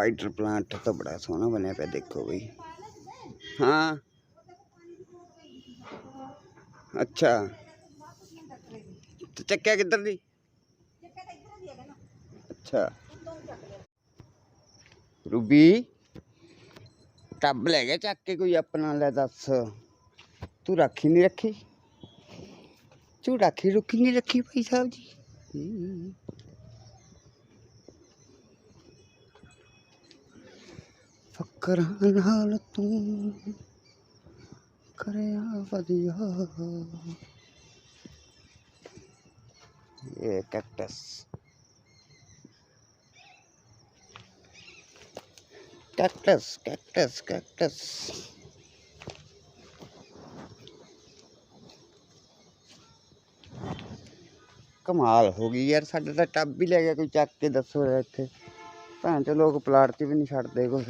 Spider plant तो बड़ा सोहना बनया पे देखो भाई हाँ। अच्छा। तो चक्या किधर दी? अच्छा। रूबी, टब लै गया चक के कोई अपना, ले दस। तू राखी नहीं रखी? तू राखी रुखी नहीं रखी भाई साहब जी? ਹਮ। ਫਕਰਾਂ ਨਾਲ ਤੂੰ ਕਰਿਆ ਵਧੀਆ ਇਹ ਕੈਕਟਸ cactus, cactus, cactus. ਕਮਾਲ ਹੋ ਗਈ ਯਾਰ ਸਾਡੇ ਤਾਂ ਟੱਬ ਵੀ ਲੈ ਗਿਆ ਕੋਈ ਚੱਕ ਕੇ ਦੱਸੋ ਯਾਰ ਇੱਥੇ ਭੈਣ ਚੋ ਲੋਕ ਪਲਾਟ 'ਚ ਵੀ ਨਹੀਂ ਛੱਡਦੇ ਕੁਛ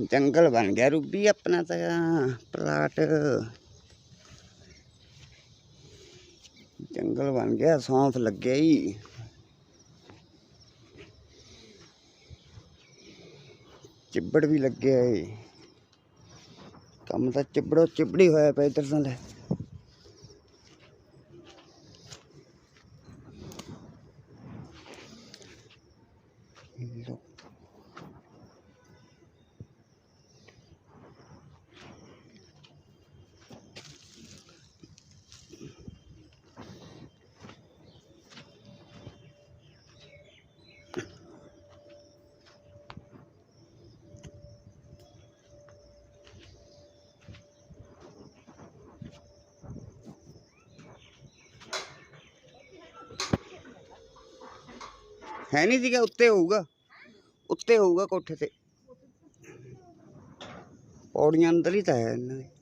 जंगल बन गया रूबी अपना तो प्लाट। जंगल बन गया, सौंफ लग ही चिब्बड़ भी लग गया है। कम तो चिबड़ो चिबड़ी होया पे इधर साल ਹੈ ਨਹੀਂ ਸੀਗਾ, ਉੱਤੇ ਹੋਊਗਾ। ਉੱਤੇ ਹੋਊਗਾ ਕੋਠੇ ਤੇ। ਪੌੜੀਆਂ ਅੰਦਰ ਹੀ ਤਾਂ ਹੈ ਇਹਨਾਂ ਦੇ।